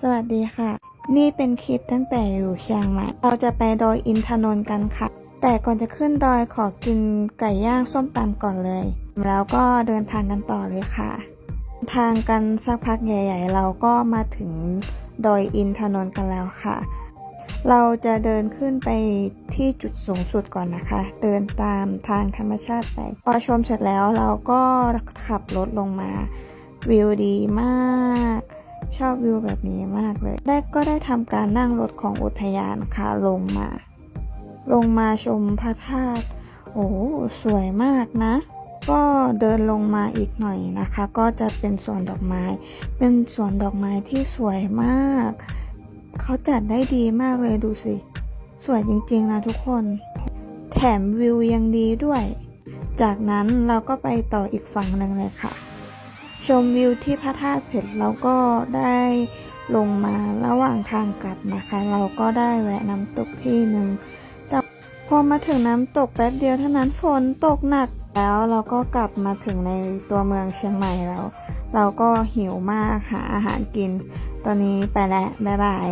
สวัสดีค่ะ นี่เป็นคลิปตั้งแต่อยู่เชียงใหม่เราจะไปดอยอินทนนท์กันค่ะ แต่ก่อนจะขึ้นดอยขอกินไก่ย่างส้มตำก่อนเลย แล้วก็เดินทางกันต่อเลยค่ะ ทางกันสักพักใหญ่ ๆ เราก็มาถึงดอยอินทนนท์กันแล้วค่ะ เราจะเดินขึ้นไปที่จุดสูงสุดก่อนนะคะ เดินตามทางธรรมชาติไป พอชมเสร็จแล้วเราก็ขับรถลงมา วิวดีมาก ชอบวิวแบบนี้มากเลยได้ก็ได้ทำการนั่งรถของอุทยานค่ะลงมา ลงมาชมพระธาตุโอ้สวยมากนะ ก็เดินลงมาอีกหน่อยนะคะ ก็จะเป็นสวนดอกไม้ เป็นสวนดอกไม้ที่สวยมาก เขาจัดได้ดีมากเลยดูสิ สวยจริงๆนะทุกคน แถมวิวยังดีด้วย จากนั้นเราก็ไปต่ออีกฝั่งหนึ่งเลยค่ะ ชมวิวที่พระธาตุเสร็จเราก็ได้ลงมาระหว่างทางกลับนะคะ เราก็ได้แวะน้ำตกที่หนึ่งแต่พอมาถึงน้ำตกแป๊บเดียวเท่านั้นฝนตกหนักแล้วเราก็กลับมาถึงในตัวเมืองเชียงใหม่แล้ว เราก็หิวมากหาอาหารกิน ตอนนี้ไปแล้วบ๊ายบาย